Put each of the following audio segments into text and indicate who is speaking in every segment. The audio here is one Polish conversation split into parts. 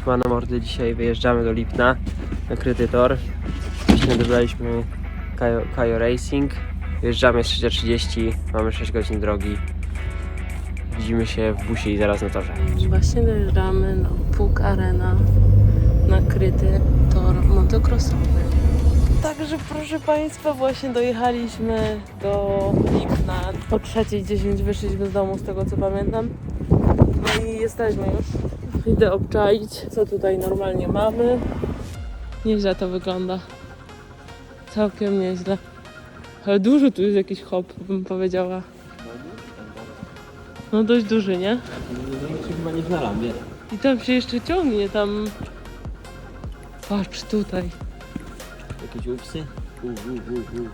Speaker 1: Siemano mordy, dzisiaj wyjeżdżamy do Lipna na kryty tor. Właśnie odebraliśmy Kajo, Kajo Racing. Wyjeżdżamy jest 3.30, mamy 6 godzin drogi. Widzimy się w busie i zaraz na torze.
Speaker 2: Właśnie dojeżdżamy na Puk Arena, nakryty tor motocrossowy. Także proszę Państwa, właśnie dojechaliśmy do Lipna. O 3.10 wyszliśmy z domu, z tego co pamiętam. No i jesteśmy już. Idę obczaić, co tutaj normalnie mamy. Nieźle to wygląda. Całkiem nieźle. Ale dużo tu jest jakiś hop, bym powiedziała. No dość duży, nie?
Speaker 1: chyba nie na lambie.
Speaker 2: I tam się jeszcze ciągnie, tam... Patrz tutaj.
Speaker 1: Jakieś upsy? U, u, u, u.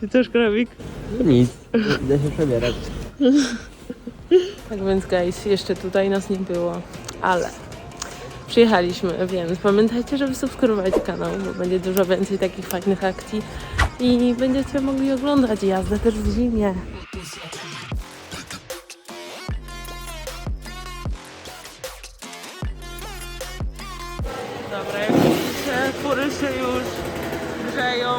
Speaker 2: Ty też krawik?
Speaker 1: No nic, idę się przebierać.
Speaker 2: Tak więc guys, jeszcze tutaj nas nie było, ale przyjechaliśmy, więc pamiętajcie, żeby subskrybować kanał, bo będzie dużo więcej takich fajnych akcji i będziecie mogli oglądać jazdę też w zimie. Dobra, jak widzicie, fury się już grzeją,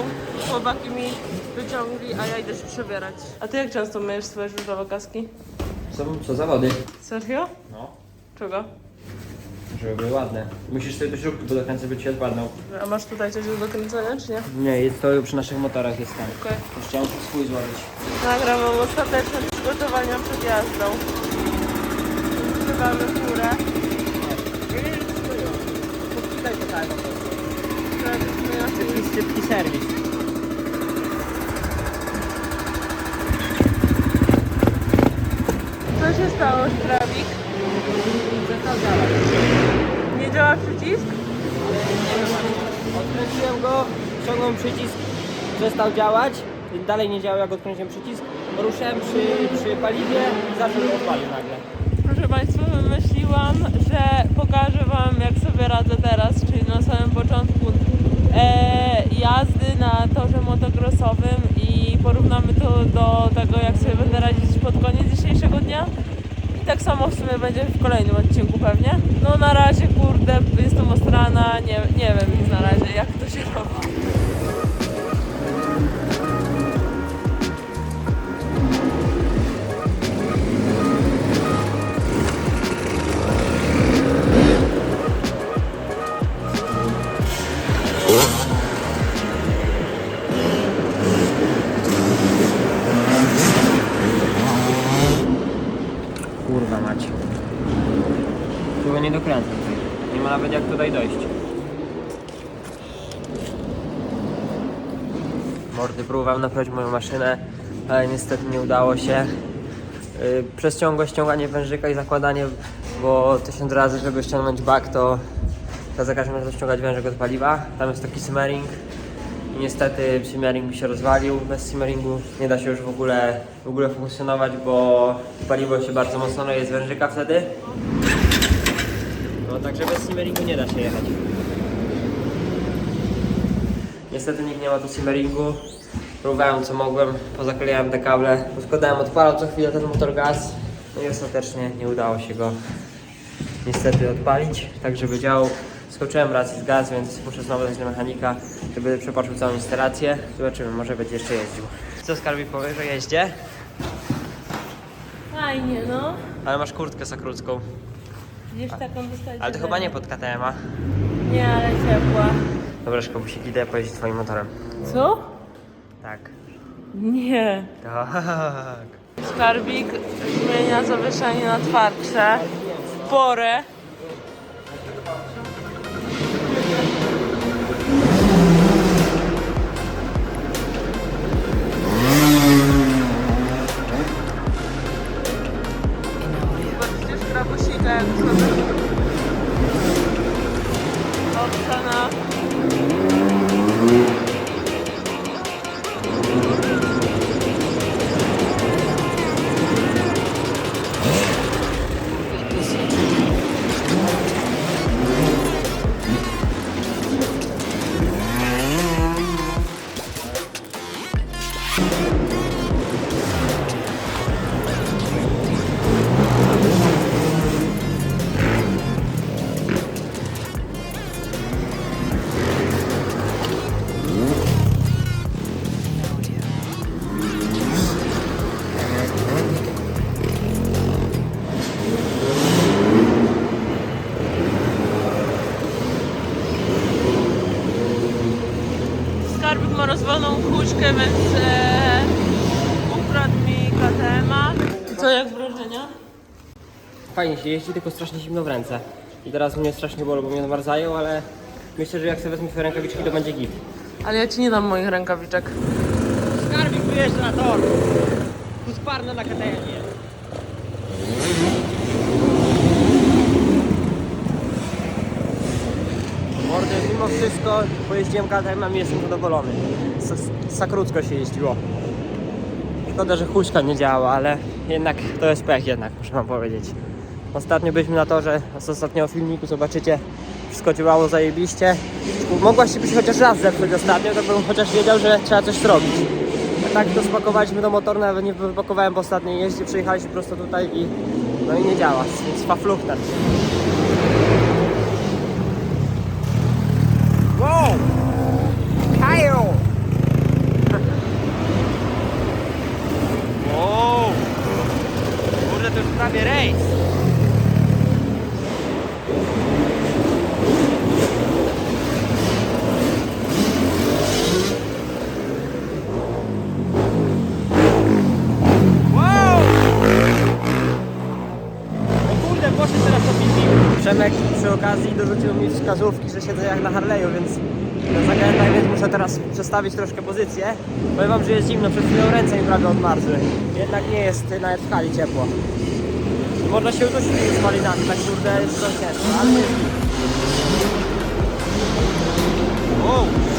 Speaker 2: chłopaki mi wyciągli, a ja idę się przebierać. A ty jak często myjesz swoje żużlowe kaski?
Speaker 1: Co, co zawody?
Speaker 2: Serio?
Speaker 1: No.
Speaker 2: Czego?
Speaker 1: Żeby były ładne. Musisz sobie do śrubki, bo do końca by ci odpadną.
Speaker 2: A masz tutaj coś do dokręcenia, czy nie?
Speaker 1: Nie, jest to przy naszych motorach jest tam.
Speaker 2: Okej.
Speaker 1: Chciałem swój złożyć.
Speaker 2: Nagrywam ostateczne przygotowania przed jazdą. Używamy furę.
Speaker 1: Tak.
Speaker 2: Tradycyjnie
Speaker 1: Szybki, szybki serwis.
Speaker 2: Się stało, Strawik? Nie działa przycisk?
Speaker 1: Odkręciłem go, ściągnąłem przycisk, przestał działać. Dalej nie działał jak odkręciłem przycisk. Ruszyłem przy, przy paliwie i zaczął odpalił nagle.
Speaker 2: Proszę Państwa, wymyśliłam, że pokażę Wam, jak sobie radzę teraz, czyli na samym początku e, jazdy na torze motocrossowym i porównamy to do tego, jak sobie będę radzić pod koniec dzisiejszego dnia. I tak samo w sumie będzie w kolejnym odcinku pewnie. No na razie, kurde, jestem ostrana, nie, nie wiem nic na razie, jak to się robi.
Speaker 1: Moją maszynę, ale niestety nie udało się. Yy, Przez ciągłe ściąganie wężyka i zakładanie, bo tysiąc razy, żeby ściągnąć bak, to to za każdym razem ściągać wężyk od paliwa. Tam jest taki simmering i niestety simmering się rozwalił. Bez simmeringu nie da się już w ogóle, w ogóle funkcjonować, bo paliwo się bardzo mocno leje z wężyka wtedy. No także bez simmeringu nie da się jechać. Niestety nikt nie ma tu simmeringu. Próbowałem co mogłem, pozaklejałem te kable, poskładałem, odpalał co chwilę ten motor gaz. No i ostatecznie nie udało się go niestety odpalić, tak żeby działał. Skoczyłem raz z gaz, więc muszę znowu dać do mechanika, żeby przepatrzył całą instalację. Zobaczymy, może będzie jeszcze jeździł. Co Skarbik powie, że jeździe?
Speaker 2: Fajnie, no.
Speaker 1: Ale masz kurtkę sakrucką.
Speaker 2: Widzisz taką dostać.
Speaker 1: Ale to chyba nie pod KTM-a.
Speaker 2: Nie, ale ciepła.
Speaker 1: Dobra, szkobusik, idę pojeździć twoim motorem.
Speaker 2: Co?
Speaker 1: Tak.
Speaker 2: Nie.
Speaker 1: Tak.
Speaker 2: Skarbik zmienia zawieszenie na twardsze w porę. Jak Co, jak wrażenia?
Speaker 1: Fajnie się jeździ, tylko strasznie zimno w ręce. I teraz mnie strasznie bolą, bo mnie namarzają, ale myślę, że jak sobie wezmę swoje rękawiczki, to będzie git.
Speaker 2: Ale ja ci nie dam moich rękawiczek.
Speaker 1: Skarbik wyjeżdża na tor. Husqvarna na KTM-ie. Mordy, mimo wszystko pojeździłem KTM-em i jestem zadowolony. S- Sakrócko się jeździło. Szkoda, że huśka nie działa, ale jednak to jest pech jednak, muszę wam powiedzieć. Ostatnio byliśmy na torze, z ostatniego filmiku zobaczycie, wszystko działało zajebiście. Mogłaś być chociaż raz zepsuć ostatnio, to bym chociaż wiedział, że trzeba coś zrobić. A tak to spakowaliśmy do motoru, nawet nie wypakowałem po ostatniej jeździe, przyjechaliśmy prosto tutaj i no i nie działa, więc fafluchtem. Wow! Kyle! Wow! Kurde, to już prawie rejs. Wow! O kurde, poszedł teraz po filmiku. Przemek przy okazji dorzucił mi wskazówki, że siedzę jak na Harley'u, więc zakrętach, więc muszę teraz przestawić troszkę pozycję. Powiem wam, że jest zimno, przed chwilą ręce mi prawie odmarzły. Jednak nie jest nawet w hali ciepło. Można się udusić tymi spalinami, tak kurde jest to ciężko, ale. Wow!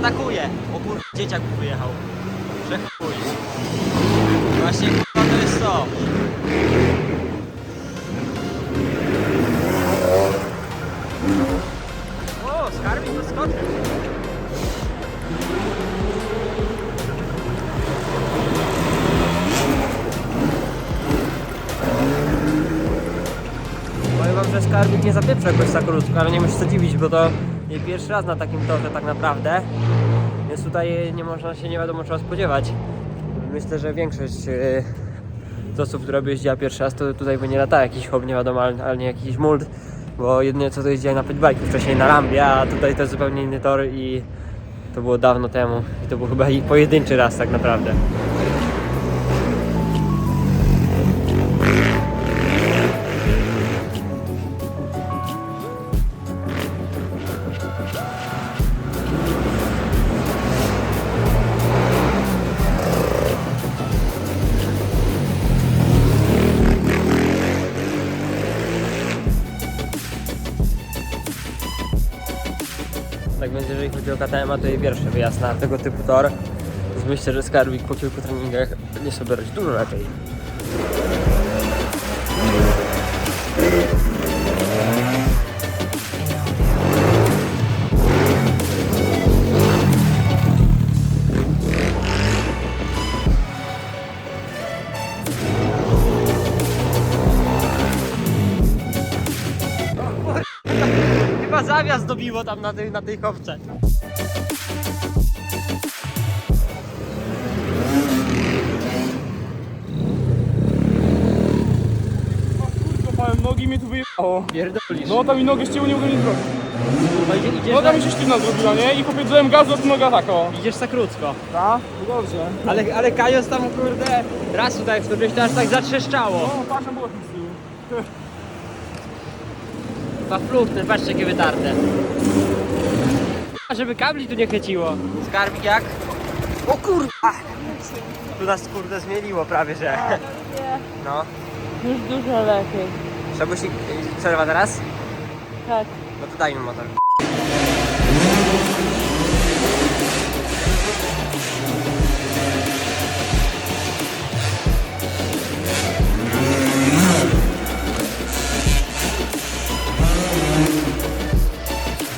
Speaker 1: Atakuje! O kur... dzieciak wyjechał. Przechuj. Właśnie kurwa to jest to. O, skarbik doskoczył. Powiem wam, że skarbik nie zapieprza jakoś tak krótko, ale nie muszę się dziwić, bo to pierwszy raz na takim torze tak naprawdę. Więc tutaj nie można się nie wiadomo czego spodziewać. Myślę, że większość yy, z osób, która by jeździła pierwszy raz, to tutaj by nie latała jakiś hop, nie wiadomo, ale, nie jakiś mult. Bo jedynie co to jeździłem na pitbike wcześniej na Lambie, a tutaj to zupełnie inny tor i to było dawno temu. I to był chyba pojedynczy raz tak naprawdę. KTM, to jej pierwszy wyjazd na tego typu tor. Więc myślę, że Skarbik po kilku treningach będzie sobie radzić dużo lepiej. Zawias dobiło tam na tej, na tej kopce.
Speaker 3: Kopałem nogi mnie tu wyjechało.
Speaker 1: Pierdolisz.
Speaker 3: No tam mi nogę ścięło, nie mogłem nic zrobić.
Speaker 1: No idzie, idziesz,
Speaker 3: Noga
Speaker 1: na,
Speaker 3: mi się sztywna zrobiła, nie? I popiedzyłem gazu, a tu noga taka o.
Speaker 1: idziesz za krótko.
Speaker 3: Tak? No dobrze.
Speaker 1: Ale, ale Kajos tam kurde raz tutaj w którymś to aż tak zatrzeszczało.
Speaker 3: No, patrzę, było z tyłu.
Speaker 1: Pafluchny, patrzcie jakie wytarte. A żeby kabli tu nie chwyciło. Skarbik jak? O kurwa! Tu nas kurde zmieniło prawie, że. No.
Speaker 2: Już dużo lepiej.
Speaker 1: Szabusik, przerwa teraz?
Speaker 2: Tak.
Speaker 1: No to daj mi motor.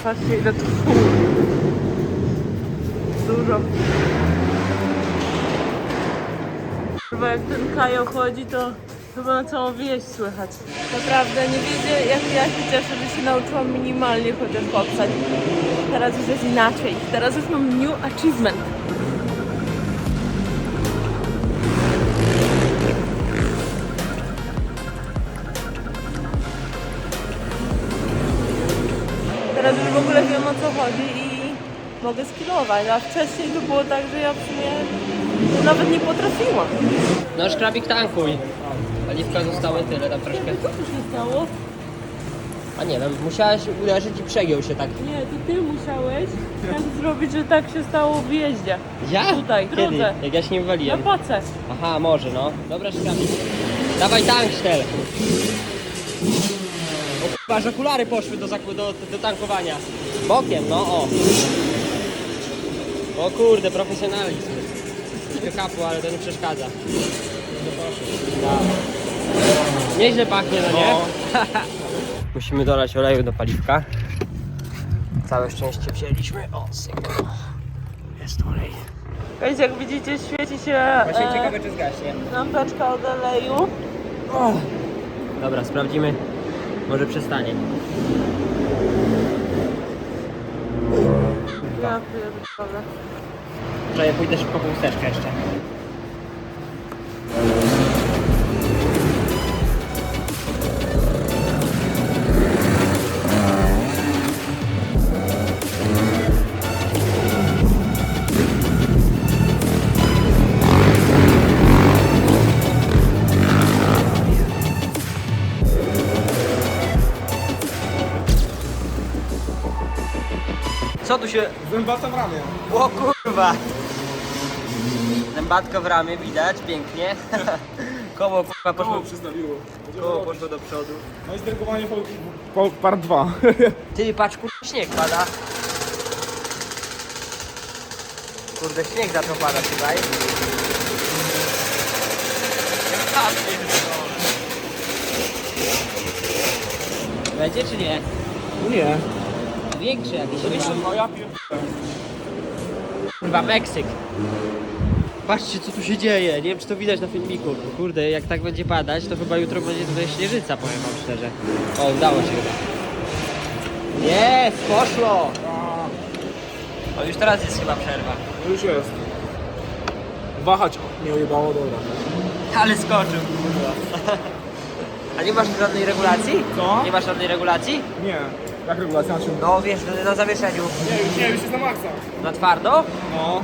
Speaker 2: Patrzcie ile tu dużo. Chyba jak ten Kajo chodzi, to chyba na całą wieś słychać. Naprawdę nie wiecie, jak ja się cieszę, że się nauczyłam minimalnie chociaż popsać. Teraz już jest inaczej. Teraz już mam new achievement. Teraz już w ogóle wiem o co chodzi i mogę skillować, a wcześniej to było tak, że ja w sumie nawet nie potrafiłam.
Speaker 1: No szkrabik tankuj. Paliwka zostały tyle, tam troszkę.
Speaker 2: Co tu się stało?
Speaker 1: A nie wiem, musiałeś uderzyć i przegiął się tak.
Speaker 2: Nie, to ty musiałeś tak zrobić, że tak się stało w jeździe.
Speaker 1: Ja?
Speaker 2: Tutaj,
Speaker 1: Kiedy?
Speaker 2: drodze.
Speaker 1: Jak ja się nie
Speaker 2: Na
Speaker 1: wywaliłem.
Speaker 2: pace.
Speaker 1: Aha, może no. Dobra, szkrabik. Dawaj tank, sztel. O kurwa, aż okulary poszły do, zaku- do, do tankowania. Bokiem, no o. O kurde, profesjonalizm. Troszkę kapu, ale to nie przeszkadza. Tak. Nieźle pachnie, no nie? Musimy dolać oleju do paliwka. Całe szczęście wzięliśmy. O, syk. Jest olej.
Speaker 2: Słuchajcie, jak widzicie, świeci się e,
Speaker 1: czy zgaśnie.
Speaker 2: lampeczka od oleju.
Speaker 1: Dobra, sprawdzimy. Może przestanie.
Speaker 2: Ja pierdolę.
Speaker 1: Wczoraj pójdę szybko po usteczkę jeszcze. Co tu się
Speaker 3: Zębata w ramię.
Speaker 1: O kurwa! Zębatko w ramię widać, pięknie. Koło kurwa poszło,
Speaker 3: Koło przystawiło.
Speaker 1: koło poszło do przodu.
Speaker 3: No i zdergowanie po, po part 2.
Speaker 1: Ty patrz kurwa śnieg pada. Kurde śnieg za to pada tutaj. Będzie czy nie?
Speaker 3: Nie.
Speaker 1: Większy jakiś chyba.
Speaker 3: No ja pierdolę.
Speaker 1: Kurwa Meksyk. Patrzcie co tu się dzieje, nie wiem czy to widać na filmiku. Kurde, jak tak będzie padać, to chyba jutro będzie tutaj śnieżyca, powiem wam szczerze. O, udało się chyba. Jest, poszło! O, już teraz jest chyba przerwa.
Speaker 3: Już jest. Wahać mnie ujebało, dobra.
Speaker 1: Ale skoczył, kurwa. A nie masz żadnej regulacji?
Speaker 3: Co?
Speaker 1: Nie masz żadnej regulacji?
Speaker 3: Nie. Jak regulacja na czym?
Speaker 1: No wiesz, na- zawieszeniu.
Speaker 3: Nie, już nie, już jest na maksa.
Speaker 1: Na twardo?
Speaker 3: No.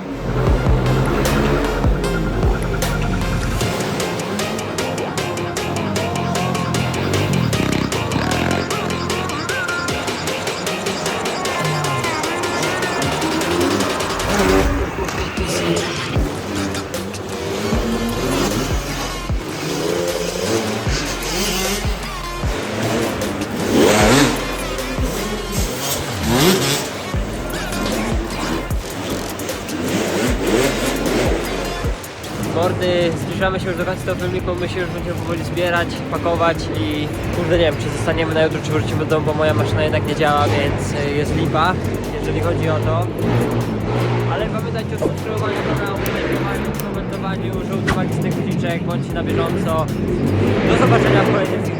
Speaker 1: Zbliżamy się już do końca tego filmiku, my się już będziemy powoli zbierać, pakować i kurde nie wiem, czy zostaniemy na jutro, czy wrócimy do domu, bo moja maszyna jednak nie działa, więc y, jest lipa, jeżeli chodzi o to. Ale pamiętajcie o subskrybowaniu kanału, lajkowaniu, komentowaniu, żołdowaniu z tych guziczek, bądźcie na bieżąco. Do zobaczenia w kolejnym